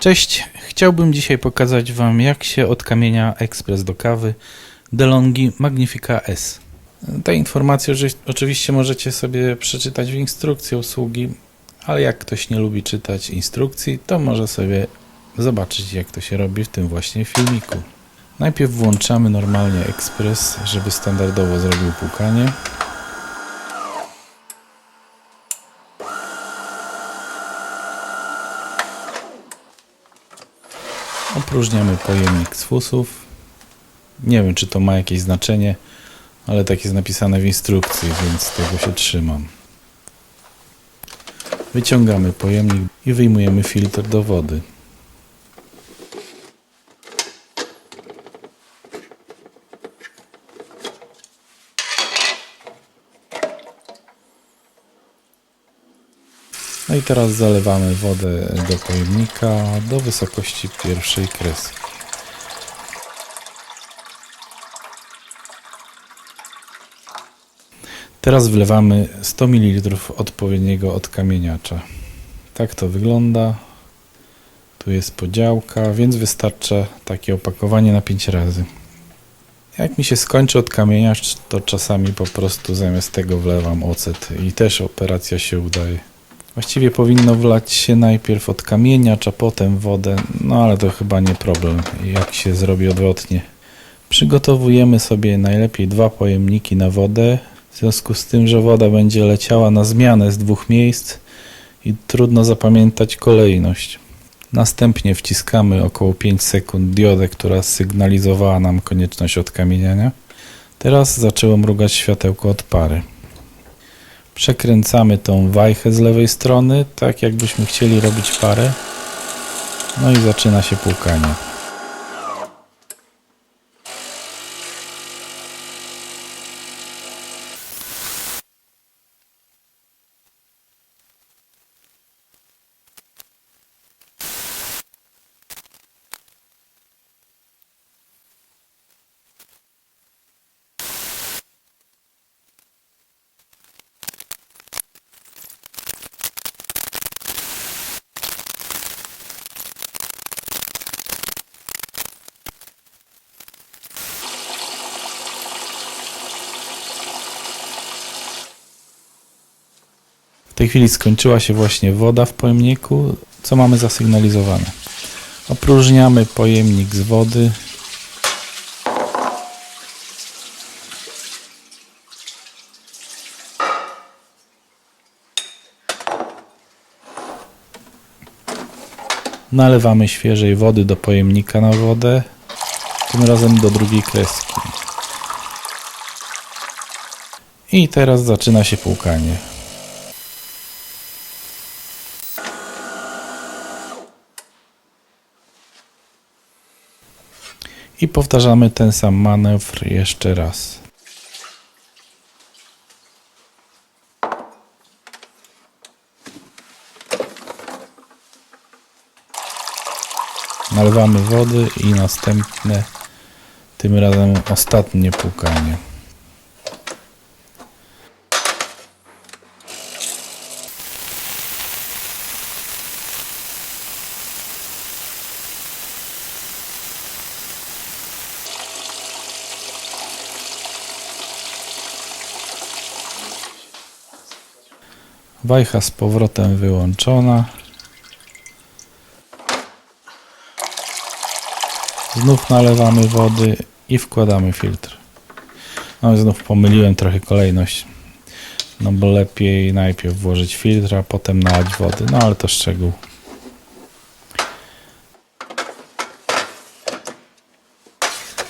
Cześć, chciałbym dzisiaj pokazać Wam jak się od kamienia ekspres do kawy DeLonghi Magnifica S. Te informacje oczywiście możecie sobie przeczytać w instrukcji obsługi, ale jak ktoś nie lubi czytać instrukcji, to może sobie zobaczyć jak to się robi w tym właśnie filmiku. Najpierw włączamy normalnie ekspres, żeby standardowo zrobił płukanie. Opróżniamy pojemnik z fusów. Nie wiem, czy to ma jakieś znaczenie, ale tak jest napisane w instrukcji, więc tego się trzymam. Wyciągamy pojemnik i wyjmujemy filtr do wody. No i teraz zalewamy wodę do pojemnika do wysokości pierwszej kreski. Teraz wlewamy 100 ml odpowiedniego odkamieniacza. Tak to wygląda. Tu jest podziałka, więc wystarcza takie opakowanie na 5 razy. Jak mi się skończy odkamieniacz, to czasami po prostu zamiast tego wlewam ocet i też operacja się udaje. Właściwie powinno wlać się najpierw odkamieniacz, a potem wodę, no ale to chyba nie problem, jak się zrobi odwrotnie. Przygotowujemy sobie najlepiej dwa pojemniki na wodę, w związku z tym, że woda będzie leciała na zmianę z dwóch miejsc i trudno zapamiętać kolejność. Następnie wciskamy około 5 sekund diodę, która sygnalizowała nam konieczność odkamieniania. Teraz zaczęło mrugać światełko od pary. Przekręcamy tą wajchę z lewej strony, tak jakbyśmy chcieli robić parę. No i zaczyna się płukanie. Tej chwili skończyła się właśnie woda w pojemniku. Co mamy zasygnalizowane? Opróżniamy pojemnik z wody. Nalewamy świeżej wody do pojemnika na wodę, tym razem do drugiej kreski. I teraz zaczyna się płukanie. I powtarzamy ten sam manewr jeszcze raz. Nalewamy wody i następne, tym razem ostatnie płukanie. Wajcha z powrotem wyłączona. Znów nalewamy wody i wkładamy filtr. No znów pomyliłem trochę kolejność. No bo lepiej najpierw włożyć filtr, a potem nalać wody. No ale to szczegół.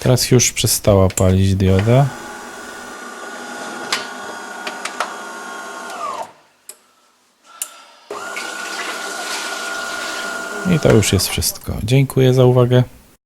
Teraz już przestała palić dioda. I to już jest wszystko. Dziękuję za uwagę.